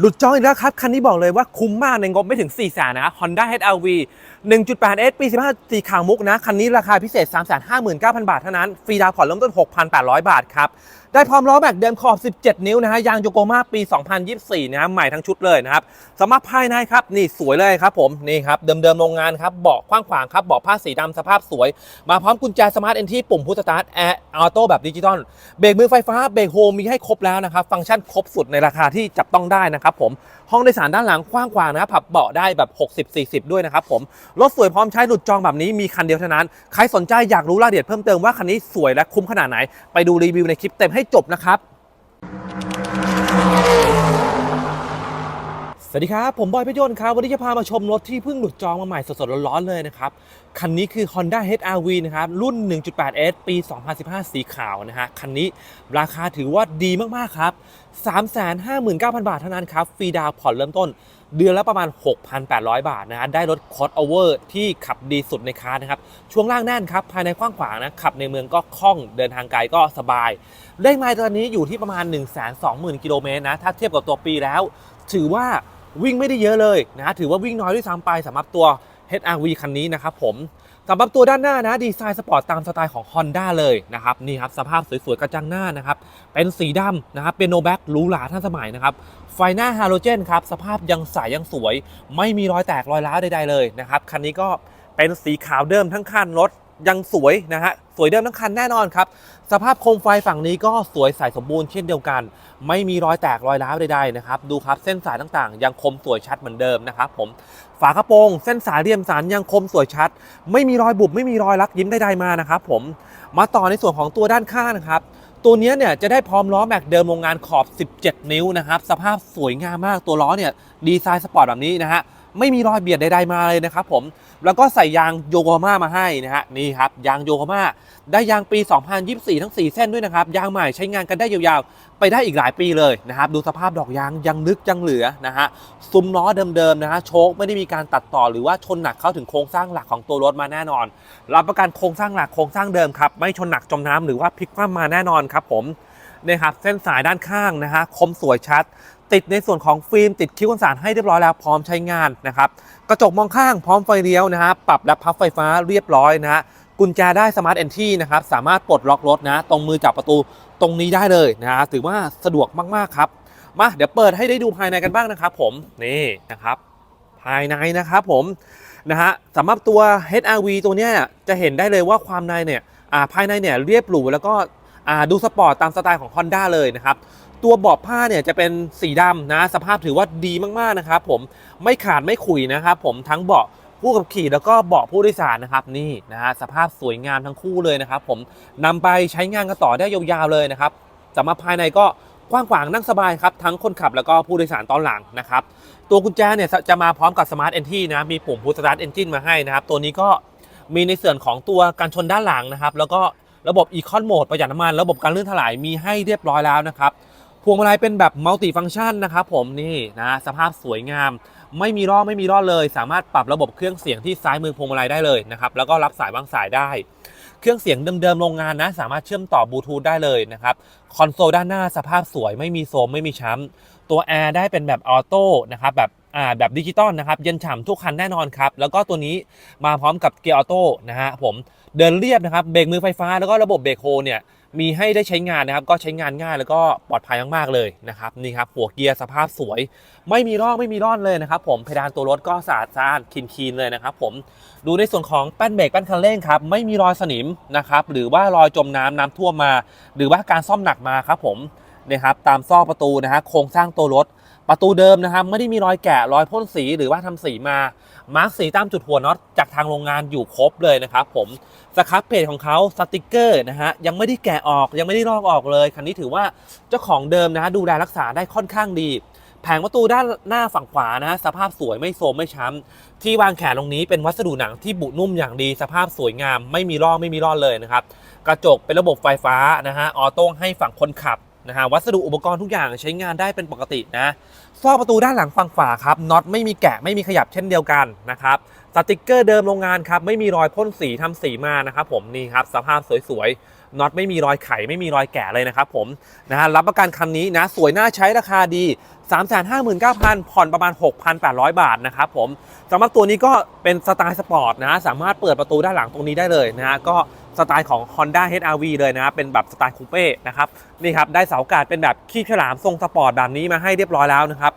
หลุดจองอีกแล้วครับ คันนี้บอกเลยว่าคุ้มมากในงบไม่ถึง 4 แสนนะครับ Honda HRV 1.8S ปี 15 สีขาวมุกนะ คันนี้ราคาพิเศษ 359,000 บาทเท่านั้น ฟรีดาวน์ผ่อนเริ่มต้น 6,800 บาทครับ ได้พร้อมล้อแม็กเดิมขอบ 17 นิ้วนะฮะยางโยโกมาปี 2024 นะฮะใหม่ทั้งชุดเลยนะครับสำหรับภายในครับนี่สวยเลยครับผมนี่ครับเดิมๆโรงงานครับเบาะกว้างขวางครับเบาะผ้าสีดำสภาพสวย มาพร้อมกุญแจสมาร์ทเอนที่ปุ่มพุทสตาร์ทแอร์ออโต้แบบดิจิตอลเบรกมือไฟฟ้าเบรกโฮมมีให้ครบแล้วนะครับฟังก์ชันครบสุดในราคาที่จับต้องได้นะครับผมห้องโดยสารด้านหลังกว้างขวางนะครับผับเบาะได้แบบ 60-40 ด้วยนะครับผมรถสวยพร้อมใช้หลุดจองแบบนี้มีคันเดียวเท่านั้นใครสนใจอยากรู้รายละเอียดเพิ่มเติมว่าคันนี้สวยและคุ้มขนาดไหนไปดูรีวิวในคลิปเต็มให้จบนะครับ สวัสดีครับ ผมบอยพชรยนต์ครับ วันนี้จะพามาชมรถที่เพิ่งหลุดจองมาใหม่สดๆ ร้อนๆ เลยนะครับ คันนี้คือ Honda HR-V นะครับ รุ่น 1.8S ปี 2015 สีขาวนะฮะ คันนี้ราคาถือว่าดีมากๆ ครับ 359,000 บาทเท่านั้นครับ ฟรีดาวผ่อนเริ่มต้น เดือนละประมาณ 6,800 บาทนะฮะได้รถคอสโอเวอร์ที่ขับดีสุดในคาร์นะครับ ช่วงล่างแน่นครับ ภายในกว้างขวางนะ ขับในเมืองก็คล่องเดินทางไกลก็สบายเลขไมล์ตอนนี้อยู่ที่ประมาณ 120,000 กิโลเมตรนะ ถ้าเทียบกับตัวปีแล้ว ถือว่าวิ่งไม่ได้เยอะเลยนะถือว่าวิ่งน้อยด้วยซ้ำไปสำหรับตัว HR-V คันนี้นะครับผม สำหรับตัวด้านหน้านะดีไซน์สปอร์ตตามสไตล์ของ Honda เลยนะครับนี่ครับสภาพสวยๆกระจังหน้านะครับเป็นสีดำนะครับเป็นโนแบ็กหรูหราทันสมัยนะครับไฟหน้าฮาโลเจนครับสภาพยังใสยังสวย ไม่มีรอยแตกรอยร้าวใดๆเลยนะครับคันนี้ก็เป็นสีขาวเดิมทั้งคันรถยังสวยนะฮะสวยเดิมทั้งคันแน่นอนครับ สภาพโคมไฟฝั่งนี้ก็สวยใสสมบูรณ์เช่นเดียวกัน ไม่มีรอยแตกรอยร้าวใดๆนะครับ ดูครับเส้นสายต่างๆ ยังคมสวยชัดเหมือนเดิมนะครับผม ฝากระโปรงเส้นสายเรียมสารยังคมสวยชัด ไม่มีรอยบุบไม่มีรอยลักยิ้มใดๆมานะครับผมมาต่อในส่วนของตัวด้านข้างนะครับตัวนี้เนี่ยจะได้พร้อมล้อแม็กเดิมโรงงานขอบ 17 นิ้วนะครับสภาพสวยงามมากตัวล้อเนี่ยดีไซน์สปอร์ตแบบนี้นะฮะไม่มีรอยเบียดใดๆมาเลยนะครับผม แล้วก็ใส่ยางโยโกมามาให้นะฮะนี่ครับยางโยโกมาได้ยางปี 2024 ทั้ง 4 เส้นด้วยนะครับยางใหม่ใช้งานกันได้ยาวๆ ไปได้อีกหลายปีเลยนะครับดูสภาพดอกยางยังนึกยังเหลือนะฮะซุ้มล้อเดิมๆนะฮะโชคไม่ได้มีการตัดต่อหรือว่าชนหนักเข้าถึงโครงสร้างหลักของตัวรถมาแน่นอน รับประกันโครงสร้างหลักโครงสร้างเดิมครับไม่ชนหนักจมน้ำหรือว่าพลิกคว่ำมาแน่นอนครับผมนี่ครับเส้นสายด้านข้างนะฮะคมสวยชัด ติดในส่วนของฟิล์มติดคิ้วกันสารให้เรียบร้อยแล้วพร้อมใช้งานนะครับกระจกมองข้างพร้อมไฟเลี้ยวนะฮะปรับและพับไฟฟ้าเรียบร้อยนะฮะกุญแจได้สมาร์ทเอนที่นะครับสามารถปลดล็อกรถนะ ตรงมือจับประตูตรงนี้ได้เลยนะฮะถือว่าสะดวกมากๆครับมาเดี๋ยวเปิดให้ได้ดูภายในกันบ้างนะครับผมนี่นะครับภายในนะครับผมนะฮะสำหรับตัว HRV ตัวเนี้ยจะเห็นได้เลยว่าความในเนี่ยภายในเนี่ยเรียบหรูแล้วก็ดูสปอร์ตตามสไตล์ของ Honda เลยนะครับ ตัวเบาะผ้าเนี่ยจะเป็นสีดำนะ สภาพถือว่าดีมากๆนะครับผมไม่ขาดไม่ขุยนะครับผมทั้งเบาะผู้ขับขี่แล้วก็เบาะผู้โดยสารนะครับนี่นะฮะสภาพสวยงามทั้งคู่เลยนะครับผมนำไปใช้งานกันต่อได้ยาวๆเลยนะครับสำหรับภายในก็กว้างขวางนั่งสบายครับ ทั้งคนขับแล้วก็ผู้โดยสารตอนหลังนะครับ ตัวกุญแจเนี่ยจะมาพร้อมกับสมาร์ทเอนที่นะมีปุ่มพุทสตาร์ทเอนจินมาให้นะครับ ตัวนี้ก็มีในส่วนของตัวการชนด้านหลังนะครับ แล้วก็ระบบอีคอนโหมดประหยัดน้ำมัน ระบบการลื่นถลายมีให้เรียบร้อยแล้วนะครับ พวงมาลัยเป็นแบบมัลติฟัง c t ชันนะครับผมนี่นะสภาพสวยงาม ไม่มีร่อไม่มีร่อเลย สามารถปรับระบบเครื่องเสียงที่ซ้ายมือพวงมาลัยได้เลยนะครับแล้วก็รับสายวางสายได้ เครื่องเสียงเดิมๆโรงงานนะ สามารถเชื่อมต่อบลูทูธได้เลยนะครับคอนโซลด้านหน้าสภาพสวยไม่มีโซมไม่มีช้ำตัวแอร์ได้เป็นแบบออโต้นะครับแบบอ่าแบบดิจิตอลนะครับเย็นฉ่ำทุกคันแน่นอนครับ แล้วก็ตัวนี้มาพร้อมกับเกียร์ออโต้นะฮะผมเดินเรียบนะครับเบรกมือไฟฟ้าแล้วก็ระบบเบรกโฮเนี่ย มีให้ได้ใช้งานนะครับ ก็ใช้งานง่ายแล้วก็ปลอดภัยมากๆเลยนะครับนี่ครับหัวเกียร์สภาพสวย ไม่มีร่องไม่มีร่อนเลยนะครับ ผมเพดานตัวรถก็สะอาดสะอาดคลีนๆเลยนะครับ ผมดูในส่วนของแป้นเบรกแป้นคันเร่งครับไม่มีรอยสนิมนะครับหรือว่ารอยจมน้ำน้ำท่วมมา หรือว่าการซ่อมหนักมาครับผมนี่ครับตามซอกประตูนะฮะโครงสร้างตัวรถ ประตูเดิมนะครับไม่ได้มีรอยแกะรอยพ่นสีหรือว่าทำสีมามาร์กสีตามจุดหัวน็อตจากทางโรงงานอยู่ครบเลยนะครับผมสครับเพจของเขาสติกเกอร์นะฮะยังไม่ได้แกะออกยังไม่ได้ลอกออกเลยคันนี้ถือว่าเจ้าของเดิมนะฮะดูแลรักษาได้ค่อนข้างดี แผงประตูด้านหน้าฝั่งขวานะฮะสภาพสวยไม่โทรมไม่ช้ำที่วางแขนตรงนี้เป็นวัสดุหนังที่บุนุ่มอย่างดี สภาพสวยงาม ไม่มีร่องไม่มีร่อนเลยนะครับกระจกเป็นระบบไฟฟ้านะฮะออโต้ให้ฝั่งคนขับ นะฮะวัสดุอุปกรณ์ทุกอย่างใช้งานได้เป็นปกตินะซอกประตูด้านหลังฝั่งขวาครับน็อตไม่มีแกะไม่มีขยับเช่นเดียวกันนะครับสติกเกอร์เดิมโรงงานครับไม่มีรอยพ่นสีทำสีมานะครับผมนี่ครับสภาพสวยๆน็อตไม่มีรอยไขไม่มีรอยแกะเลยนะครับผมนะฮะรับประกันคันนี้นะสวยน่าใช้ราคาดี 359,000 ผ่อนประมาณ 6,800 บาทนะครับผมสำหรับตัวนี้ก็เป็นสไตล์สปอร์ตนะสามารถเปิดประตูด้านหลังตรงนี้ได้เลยนะฮะก็ สไตล์ของ Honda HR-V เลยนะครับเป็นแบบสไตล์คูเป้นะครับนี่ครับได้เสาอากาศเป็นแบบขี้ฉลามทรงสปอร์ตแบบนี้มาให้เรียบร้อยแล้วนะครับ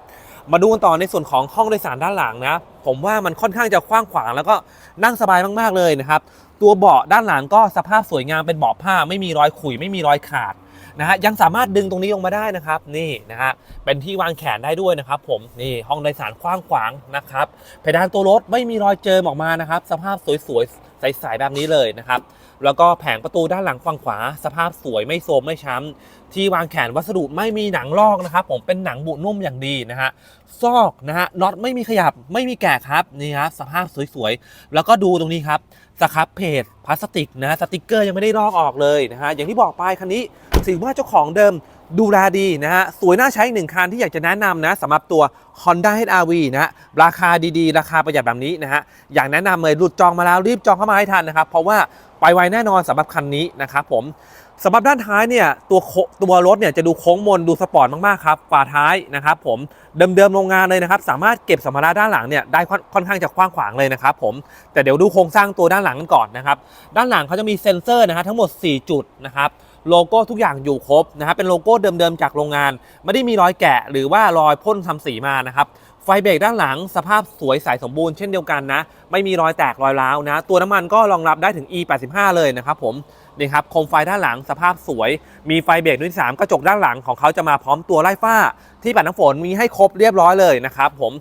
มาดูกันต่อในส่วนของห้องโดยสารด้านหลังนะ ผมว่ามันค่อนข้างจะกว้างขวางแล้วก็นั่งสบายมากๆเลยนะครับ ตัวเบาะด้านหลังก็สภาพสวยงามเป็นเบาะผ้าไม่มีรอยขุยไม่มีรอยขาด นะฮะยังสามารถดึงตรงนี้ลงมาได้นะครับนี่นะฮะเป็นที่วางแขนได้ด้วยนะครับ ผมนี่ห้องโดยสารกว้างขวางนะครับเพดานตัวรถไม่มีรอยเจิมออกมานะครับ สภาพสวยๆใสๆแบบนี้เลยนะครับ แล้วก็แผงประตูด้านหลังฝั่งขวา สภาพสวยไม่โทรมไม่ช้ำที่วางแขนวัสดุไม่มีหนังลอกนะครับ ผมเป็นหนังบุนุ่มอย่างดีนะฮะซอกนะฮะน็อตไม่มีขยับไม่มีแกะครับนี่ฮะสภาพสวยๆแล้วก็ดูตรงนี้ครับสครับเพจ พลาสติกนะสติกเกอร์ยังไม่ได้ลอกออกเลยนะฮะอย่างที่บอกไปคันนี้ถือว่าเจ้าของเดิม ดูแลดีนะฮะ สวยน่าใช้อีกหนึ่งคันที่อยากจะแนะนำนะสำหรับตัว Honda HR-V นะฮะ ราคาดีๆ ราคาประหยัดแบบนี้นะฮะ อยากแนะนำเลยหลุดจองมาแล้วรีบจองเข้ามาให้ทันนะครับ เพราะว่าไปไวแน่นอนสำหรับคันนี้นะครับผมสำหรับด้านท้ายเนี่ยตัวโคตัวรถเนี่ยจะดูโค้งมนดูสปอร์ตมากๆครับฝาท้ายนะครับผมเดิมๆโรงงานเลยนะครับ สามารถเก็บสัมภาระด้านหลังเนี่ยได้ค่อนค่อนข้างจะกว้างขวางเลยนะครับผมแต่เดี๋ยวดูโครงสร้างตัวด้านหลังกันก่อนนะครับ ด้านหลังเขาจะมีเซ็นเซอร์นะฮะทั้งหมด 4 จุดนะครับ โลโก้ทุกอย่างอยู่ครบนะครับเป็นโลโก้เดิมๆจากโรงงาน ไม่ได้มีรอยแกะหรือว่ารอยพ่นทำสีมานะครับไฟเบรกด้านหลังสภาพสวยใสสมบูรณ์เช่นเดียวกันนะ ไม่มีรอยแตกรอยร้าวนะ ตัวน้ำมันก็รองรับได้ถึง E85 เลยนะครับผมนี่ครับโคมไฟด้านหลังสภาพสวย มีไฟเบรกด้วยที่สามกระจกด้านหลังของเขาจะมาพร้อมตัวไล่ฝ้า ที่ปัดน้ำฝนมีให้ครบเรียบร้อยเลยนะครับผม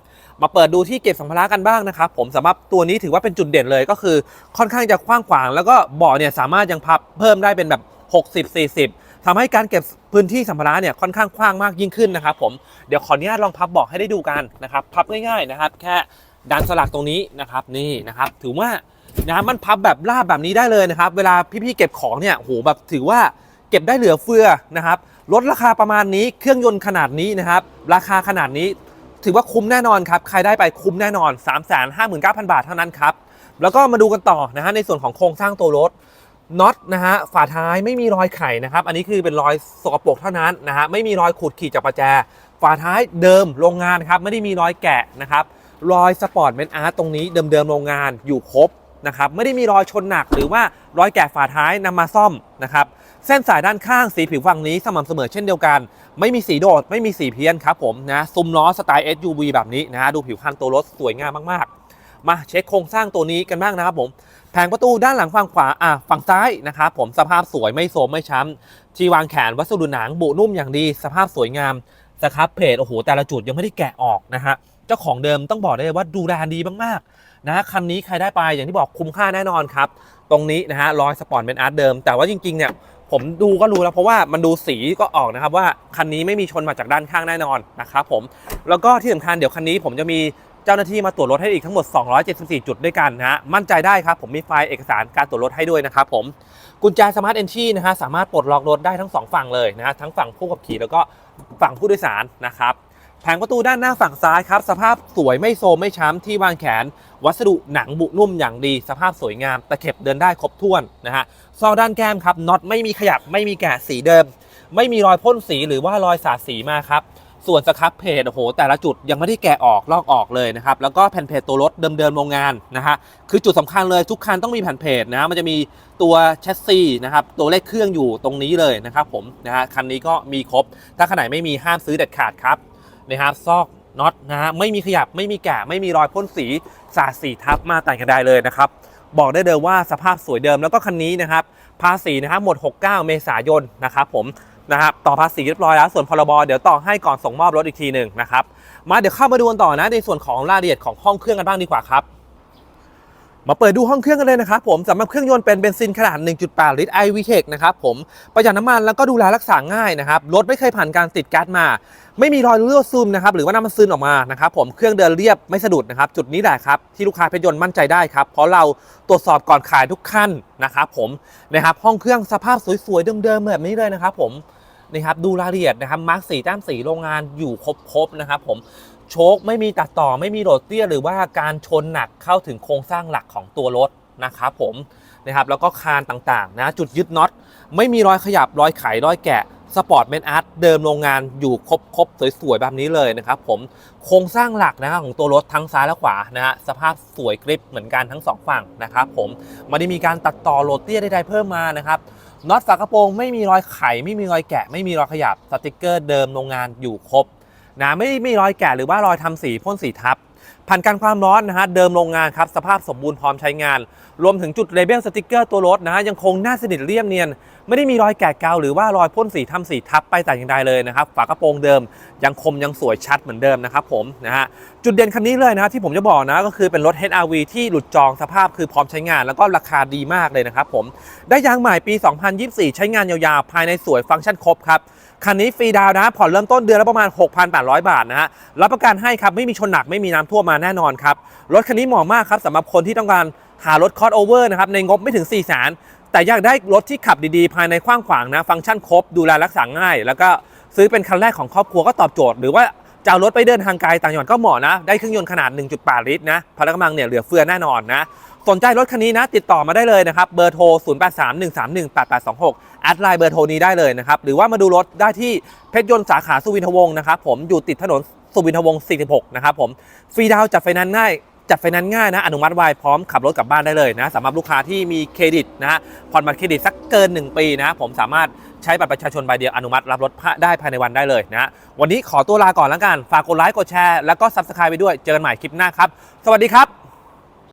มาเปิดดูที่เก็บสัมภาระกันบ้างนะครับผมสำหรับตัวนี้ถือว่าเป็นจุดเด่นเลยก็คือ ค่อนข้างจะกว้างขวาง แล้วก็เบาะเนี่ยสามารถยังพับเพิ่มได้เป็นแบบ 60 40ทำให้การเก็บพื้นที่สัมภาระเนี่ยค่อนข้างกว้างมากยิ่งขึ้นนะครับผมเดี๋ยวขออนุญาตลองพับบาะให้ได้ดูกันนะครับพับง่ายๆนะครับ แค่ดันสลักตรงนี้นะครับนี่นะครับถือว่านะมันพับแบบราบแบบนี้ได้เลยนะครับ เวลาพี่ๆเก็บของเนี่ยโหแบบถือว่าเก็บได้เหลือเฟือนะครับลดราคาประมาณนี้เครื่องยนต์ขนาดนี้นะครับ ราคาขนาดนี้ถือว่าคุ้มแน่นอนครับ ใครได้ไปคุ้มแน่นอน 3 5 9 0 0 0 บาทเท่านั้นครับ แล้วก็มาดูกันต่อนะฮะในส่วนของโครงสร้างตัวรถ น็อตนะฮะฝาท้ายไม่มีรอยไข่นะครับ อันนี้คือเป็นรอยสกปรกเท่านั้นนะฮะไม่มีรอยขูดขีดจากประแจ ฝาท้ายเดิมโรงงานครับไม่ได้มีรอยแกะนะครับรอยสปอร์ตเมนอาร์ตตรงนี้เดิมๆโรงงานอยู่ครบนะครับไม่ได้มีรอยชนหนักหรือว่ารอยแกะฝาท้ายนำมาซ่อมนะครับเส้นสายด้านข้างสีผิวฝั่งนี้สม่ำเสมอเช่นเดียวกัน ไม่มีสีโดด ไม่มีสีเพี้ยนครับผมนะซุ้มล้อสไตล์ SUV แบบนี้นะฮะดูผิวคันตัวรถสวยงามมากๆ มาเช็คโครงสร้างตัวนี้กันบ้างนะครับผม ผงประตูด้านหลังฝั่งขวาอะฝั่งซ้ายนะครับผมสภาพสวยไม่โทรมไม่ช้ำที่วางแขนวัสดุหนังบุนุ่มอย่างดี สภาพสวยงามสครับเพจโอ้โหแต่ละจุดยังไม่ได้แกะออกนะฮะเจ้าของเดิมต้องบอกได้เลยว่าดูแลดีมากๆนะคันนี้ใครได้ไปอย่างที่บอกคุ้มค่าแน่นอนครับ ตรงนี้นะฮะรอยสปอร์ตเป็นอาร์ตเดิม แต่ว่าจริงๆเนี่ยผมดูก็รู้แล้วเพราะว่ามันดูสีก็ออกนะครับว่าคันนี้ไม่มีชนมาจากด้านข้างแน่นอนนะครับผมแล้วก็ที่สำคัญเดี๋ยวคันนี้ผมจะมี เจ้าหน้าที่มาตรวจรถให้อีกทั้งหมด 274 จุดด้วยกันนะฮะมั่นใจได้ครับผมมีไฟล์เอกสารการตรวจรถให้ด้วยนะครับผมกุญแจสมาร์ทเอนชีนะฮะสามารถปลดล็อกรถได้ทั้งสองฝั่งเลยนะฮะทั้งฝั่งผู้ขับขี่แล้วก็ฝั่งผู้โดยสารนะครับแผงประตูด้านหน้าฝั่งซ้ายครับสภาพสวยไม่โซมไม่ช้ำที่วางแขน วัสดุหนังบุนุ่มอย่างดี สภาพสวยงามตะเข็บเดินได้ครบถ้วนนะฮะซอกด้านแก้มครับน็อตไม่มีขยับไม่มีแกะสีเดิม ไม่มีรอยพ่นสีหรือว่ารอยสาดสีมาครับ ส่วนสครับเพจโอ้โห แต่ละจุดยังไม่ได้แกะออกลอกออกเลยนะครับ แล้วก็แผ่นเพจตัวรถเดิมๆโรงงานนะฮะคือจุดสำคัญเลยทุกคันต้องมีแผ่นเพจนะมันจะมีตัวแชสซีนะครับตัวเลขเครื่องอยู่ตรงนี้เลยนะครับผมนะฮะคันนี้ก็มีครบ ถ้าคันไหนไม่มีห้ามซื้อเด็ดขาดครับนะครับซอกน็อตนะฮะไม่มีขยับไม่มีแกะไม่มีรอยพ่นสีสาดสีทับมาแต่งกันได้เลยนะครับบอกได้เลยว่าสภาพสวยเดิมแล้วก็คันนี้นะครับภาษีนะครับหมด 69 เมษายนนะครับผม นะครับต่อภาษีเรียบร้อยแล้วส่วนพรบเดี๋ยวต่อให้ก่อนส่งมอบรถอีกทีหนึ่งนะครับมาเดี๋ยวเข้ามาดูกันต่อนะในส่วนของรายละเอียดของห้องเครื่องกันบ้างดีกว่าครับ มาเปิดดูห้องเครื่องกันเลยนะครับผมสำหรับเครื่องยนต์เป็นเบนซินขนาด 1.8 ลิตร iVTEC นะครับผมประหยัดน้ำมันแล้วก็ดูแลรักษาง่ายนะครับรถไม่เคยผ่านการติดก๊าซมา ไม่มีรอยรั่วซึมนะครับหรือว่าน้ำมันซึมออกมานะครับผมเครื่องเดินเรียบไม่สะดุดนะครับจุดนี้แหละครับที่ลูกค้าเพชรยนต์มั่นใจได้ครับเพราะเราตรวจสอบก่อนขายทุกขั้นนะครับผมนะครับห้องเครื่องสภาพสวยๆเดิมๆแบบนี้เลยนะครับผม นะครับดูรายละเอียดนะครับมาร์กสีแต้มสีโรงงานอยู่ครบๆนะครับผมโชคไม่มีตัดต่อไม่มีโรดเตี้ยหรือว่าการชนหนักเข้าถึงโครงสร้างหลักของตัวรถนะครับผมนะครับแล้วก็คานต่างๆนะจุดยึดน็อตไม่มีรอยขยับรอยไขรอยแกะสปอร์ตเมนอาร์ตเดิมโรงงานอยู่ครบครบสวยๆแบบนี้เลยนะครับผมโครงสร้างหลักนะครับของตัวรถทั้งซ้ายและขวานะฮะสภาพสวยกริบเหมือนกันทั้งสองฝั่งนะครับผมไม่ได้มีการตัดต่อโรเตียใดๆเพิ่มมานะครับ น็อตฝากระโปรงไม่มีรอยไข ไม่มีรอยแกะ ไม่มีรอยขยับสติกเกอร์เดิมโรงงานอยู่ครบนะไม่มีรอยแกะหรือว่ารอยทำสีพ่นสีทับ ผ่านการความร้อนนะฮะเดิมโรงงานครับสภาพสมบูรณ์พร้อมใช้งาน รวมถึงจุดเลเบลสติกเกอร์ตัวรถนะฮะยังคงหน้าสนิทเรียบเนียน ไม่ได้มีรอยแกะเกาหรือว่ารอยพ่นสีทำสีทับไปแต่อย่างใดเลยนะครับฝากระโปรงเดิมยังคมยังสวยชัดเหมือนเดิมนะครับผมนะฮะจุดเด่นคันนี้เลยนะที่ผมจะบอกนะก็คือเป็นรถ HRV ที่หลุดจองสภาพคือพร้อมใช้งาน แล้วก็ราคาดีมากเลยนะครับผมได้ยางใหม่ปี 2024 ใช้งานยาวๆภายในสวยฟังก์ชันครบครับคันนี้ฟรีดาวน์นะผ่อนเริ่มต้นเดือนละประมาณ 6,800 บาทนะฮะรับประกันให้ครับไม่มีชนหนักไม่มีน้ำท่วมมาแน่นอนครับ รถคันนี้เหมาะมากครับสำหรับคนที่ต้องการหารถคอร์สโอเวอร์นะครับในงบไม่ถึง4ี่แสน แต่อยากได้รถที่ขับดีๆ ภายในกว้างขวางนะ ฟังก์ชันครบ ดูแลรักษาง่าย แล้วก็ซื้อเป็นคันแรกของครอบครัวก็ตอบโจทย์ หรือว่าจะเอารถไปเดินทางไกลต่างจังหวัดก็เหมาะนะ ได้เครื่องยนต์ขนาด 1.8 ลิตรนะ พละกำลังเนี่ยเหลือเฟือแน่นอนนะ สนใจรถคันนี้นะ ติดต่อมาได้เลยนะครับ เบอร์โทร 0831318826 แอดไลน์เบอร์โทรนี้ได้เลยนะครับ หรือว่ามาดูรถได้ที่เพชรยนต์สาขาสุวินทวงศ์นะครับผมอยู่ติดถนนสุวินทวงศ์46 นะครับผม ฟรีดาวน์จัดไฟแนนซ์ง่าย จัดไฟแนนซ์ง่ายนะ อนุมัติไวพร้อมขับรถกลับบ้านได้เลยนะสำหรับลูกค้าที่มีเครดิตนะฮะผ่อนบัตรเครดิตสักเกิน 1 ปีนะผมสามารถใช้บัตรประชาชนใบเดียวอนุมัติรับรถได้ภายในวันได้เลยนะวันนี้ขอตัวลาก่อนแล้วกันฝากกดไลค์กดแชร์แล้วก็ซับสไครต์ไปด้วยเจอกันใหม่คลิปหน้าครับสวัสดีครับ